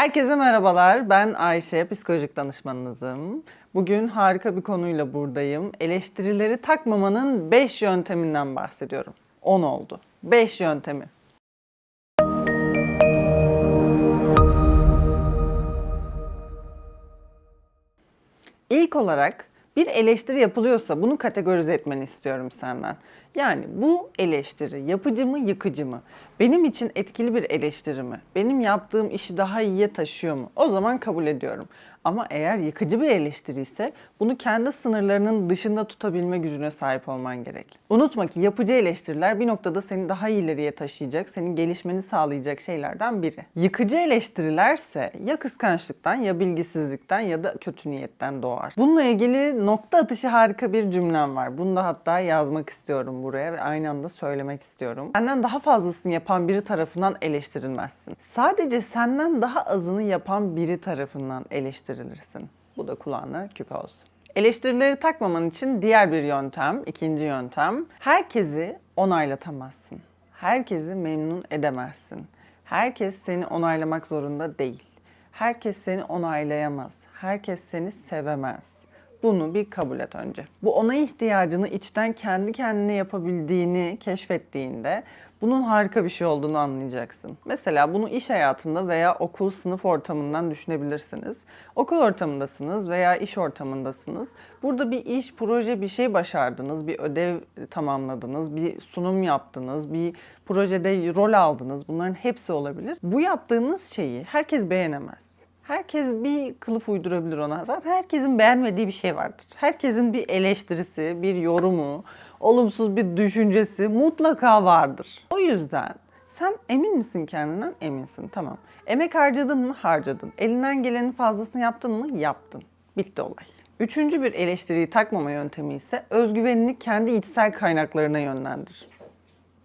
Herkese merhabalar. Ben Ayşe, psikolojik danışmanınızım. Bugün harika bir konuyla buradayım. Eleştirileri takmamanın 5 yönteminden bahsediyorum. 10 oldu. 5 yöntemi. İlk olarak bir eleştiri yapılıyorsa bunu kategorize etmeni istiyorum senden. Yani bu eleştiri yapıcı mı, yıkıcı mı? Benim için etkili bir eleştiri mi? Benim yaptığım işi daha iyiye taşıyor mu? O zaman kabul ediyorum. Ama eğer yıkıcı bir eleştiri ise bunu kendi sınırlarının dışında tutabilme gücüne sahip olman gerek. Unutma ki yapıcı eleştiriler bir noktada seni daha ileriye taşıyacak, senin gelişmeni sağlayacak şeylerden biri. Yıkıcı eleştirilerse ya kıskançlıktan ya bilgisizlikten ya da kötü niyetten doğar. Bununla ilgili nokta atışı harika bir cümlem var. Bunu da hatta yazmak istiyorum buraya ve aynı anda söylemek istiyorum. Senden daha fazlasını yapan biri tarafından eleştirilmezsin. Sadece senden daha azını yapan biri tarafından eleştirilirsin. Bu da kulağına küpe olsun. Eleştirileri takmaman için diğer bir yöntem, ikinci yöntem. Herkesi onaylatamazsın. Herkesi memnun edemezsin. Herkes seni onaylamak zorunda değil. Herkes seni onaylayamaz. Herkes seni sevemez. Bunu bir kabul et önce. Bu onay ihtiyacını içten kendi kendine yapabildiğini keşfettiğinde bunun harika bir şey olduğunu anlayacaksın. Mesela bunu iş hayatında veya okul sınıf ortamından düşünebilirsiniz. Okul ortamındasınız veya iş ortamındasınız. Burada bir iş, proje, bir şey başardınız, bir ödev tamamladınız, bir sunum yaptınız, bir projede rol aldınız. Bunların hepsi olabilir. Bu yaptığınız şeyi herkes beğenemez. Herkes bir kılıf uydurabilir ona. Zaten herkesin beğenmediği bir şey vardır. Herkesin bir eleştirisi, bir yorumu, olumsuz bir düşüncesi mutlaka vardır. O yüzden sen emin misin kendinden? Eminsin. Tamam. Emek harcadın mı? Harcadın. Elinden gelenin fazlasını yaptın mı? Yaptın. Bitti olay. Üçüncü bir eleştiriyi takmama yöntemi ise özgüvenini kendi içsel kaynaklarına yönlendir.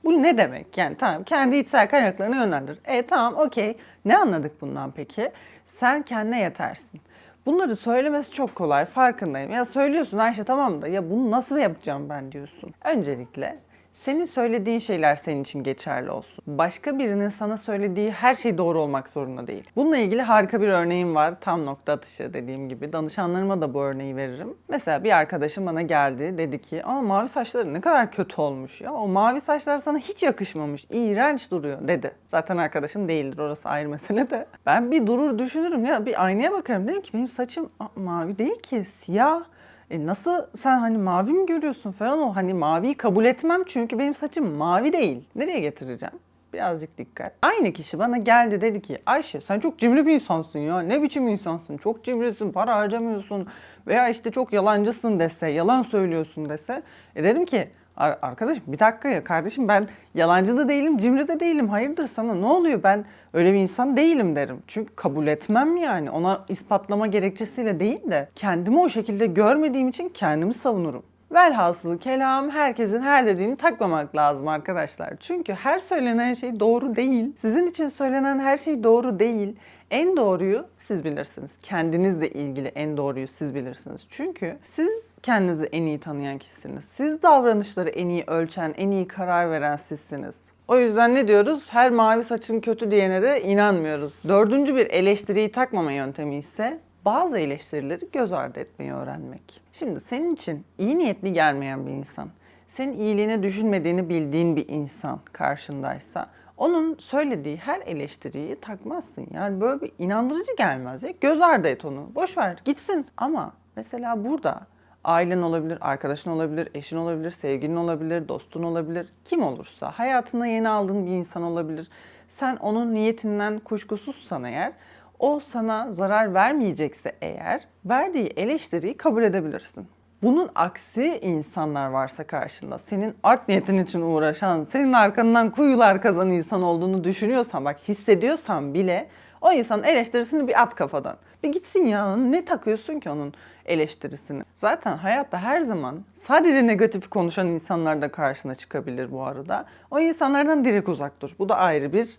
Bu ne demek? Yani tamam kendi içsel kaynaklarına yönlendir. E tamam okey. Ne anladık bundan peki? Sen kendine yetersin. Bunları söylemesi çok kolay farkındayım. Ya söylüyorsun Ayşe tamam da ya bunu nasıl yapacağım ben diyorsun. Öncelikle senin söylediğin şeyler senin için geçerli olsun. Başka birinin sana söylediği her şey doğru olmak zorunda değil. Bununla ilgili harika bir örneğim var. Tam nokta atışı dediğim gibi. Danışanlarıma da bu örneği veririm. Mesela bir arkadaşım bana geldi dedi ki ama mavi saçların ne kadar kötü olmuş ya. O mavi saçlar sana hiç yakışmamış. İğrenç duruyor dedi. Zaten arkadaşım değildir orası ayrı mesele de. Ben bir durur düşünürüm ya bir aynaya bakarım. Dedim ki benim saçım "Aa, mavi değil ki siyah. E nasıl sen hani mavi mi görüyorsun falan o hani maviyi kabul etmem çünkü benim saçım mavi değil. Nereye getireceğim? Birazcık dikkat. Aynı kişi bana geldi dedi ki Ayşe sen çok cimri bir insansın ya. Ne biçim insansın? Çok cimrisin, para harcamıyorsun veya işte çok yalancısın dese, yalan söylüyorsun dese. E dedim ki "Ar- arkadaşım bir dakika ya kardeşim ben yalancı da değilim, cimri de değilim. Hayırdır sana ne oluyor? Ben öyle bir insan değilim derim. Çünkü kabul etmem yani. Ona ispatlama gerekçesiyle değil de kendimi o şekilde görmediğim için kendimi savunurum. Velhasıl kelam herkesin her dediğini takmamak lazım arkadaşlar. Çünkü her söylenen şey doğru değil. Sizin için söylenen her şey doğru değil. En doğruyu siz bilirsiniz. Kendinizle ilgili en doğruyu siz bilirsiniz. Çünkü siz kendinizi en iyi tanıyan kişisiniz. Siz davranışları en iyi ölçen, en iyi karar veren sizsiniz. O yüzden ne diyoruz? Her mavi saçın kötü diyene de inanmıyoruz. Dördüncü bir eleştiriyi takmama yöntemi ise bazı eleştirileri göz ardı etmeyi öğrenmek. Şimdi senin için iyi niyetli gelmeyen bir insan, senin iyiliğini düşünmediğini bildiğin bir insan karşındaysa onun söylediği her eleştiriyi takmazsın. Yani böyle bir inandırıcı gelmez ya. Göz ardı et onu. Boş ver gitsin. Ama mesela burada ailen olabilir, arkadaşın olabilir, eşin olabilir, sevgilin olabilir, dostun olabilir. Kim olursa hayatına yeni aldığın bir insan olabilir. Sen onun niyetinden kuşkusuzsan eğer o sana zarar vermeyecekse eğer verdiği eleştiriyi kabul edebilirsin. Bunun aksi insanlar varsa karşında, senin art niyetin için uğraşan, senin arkandan kuyular kazan insan olduğunu düşünüyorsan, bak hissediyorsan bile o insanın eleştirisini bir at kafadan. Bir gitsin ya, ne takıyorsun ki onun eleştirisini? Zaten hayatta her zaman sadece negatif konuşan insanlar da karşına çıkabilir bu arada. O insanlardan direkt uzak dur. Bu da ayrı bir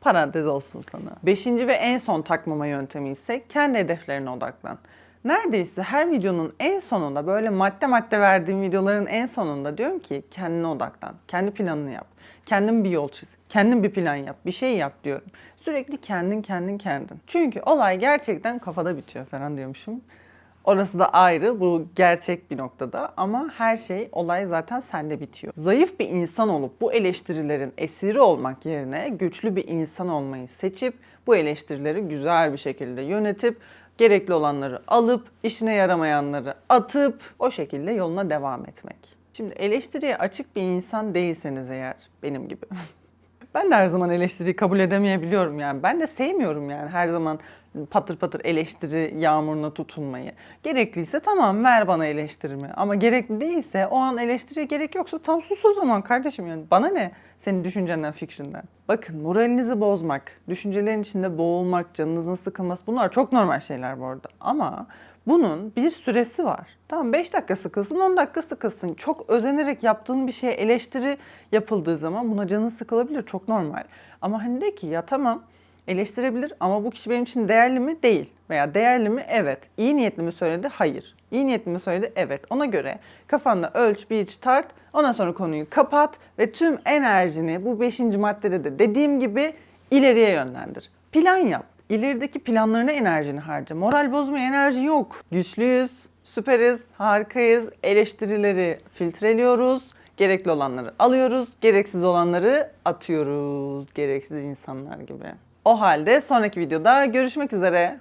Parantez olsun sana. Beşinci ve en son takmama yöntemi ise kendi hedeflerine odaklan. Neredeyse her videonun en sonunda böyle madde madde verdiğim videoların en sonunda diyorum ki kendine odaklan. Kendi planını yap. Kendin bir yol çiz. Kendin bir plan yap. Bir şey yap diyorum. Sürekli kendin kendin kendin. Çünkü olay gerçekten kafada bitiyor falan diyormuşum. Orası da ayrı, bu gerçek bir noktada ama her şey, olay zaten sende bitiyor. Zayıf bir insan olup bu eleştirilerin esiri olmak yerine güçlü bir insan olmayı seçip bu eleştirileri güzel bir şekilde yönetip gerekli olanları alıp işine yaramayanları atıp o şekilde yoluna devam etmek. Şimdi eleştiriye açık bir insan değilseniz eğer benim gibi ben de her zaman eleştiriyi kabul edemeyebiliyorum yani. Ben de sevmiyorum yani her zaman patır patır eleştiri yağmuruna tutulmayı. Gerekliyse tamam ver bana eleştirimi ama gerekli değilse o an eleştiriye gerek yoksa tam sus o zaman kardeşim yani. Bana ne senin düşüncenden fikrinden. Bakın moralinizi bozmak, düşüncelerin içinde boğulmak, canınızın sıkılması bunlar çok normal şeyler bu arada. Ama bunun bir süresi var. Tamam 5 dakika sıkılsın, 10 dakika sıkılsın. Çok özenerek yaptığın bir şeye eleştiri yapıldığı zaman buna canın sıkılabilir. Çok normal. Ama hani de ki ya tamam eleştirebilir ama bu kişi benim için değerli mi? Değil. Veya değerli mi? Evet. İyi niyetli mi söyledi? Hayır. İyi niyetli mi söyledi? Evet. Ona göre kafanda ölç, biç, tart. Ondan sonra konuyu kapat ve tüm enerjini bu beşinci maddede de dediğim gibi ileriye yönlendir. Plan yap. İlerideki planlarına enerjini harca. Moral bozmaya enerji yok. Güçlüyüz, süperiz, harikayız. Eleştirileri filtreliyoruz. Gerekli olanları alıyoruz, gereksiz olanları atıyoruz. Gereksiz insanlar gibi. O halde sonraki videoda görüşmek üzere.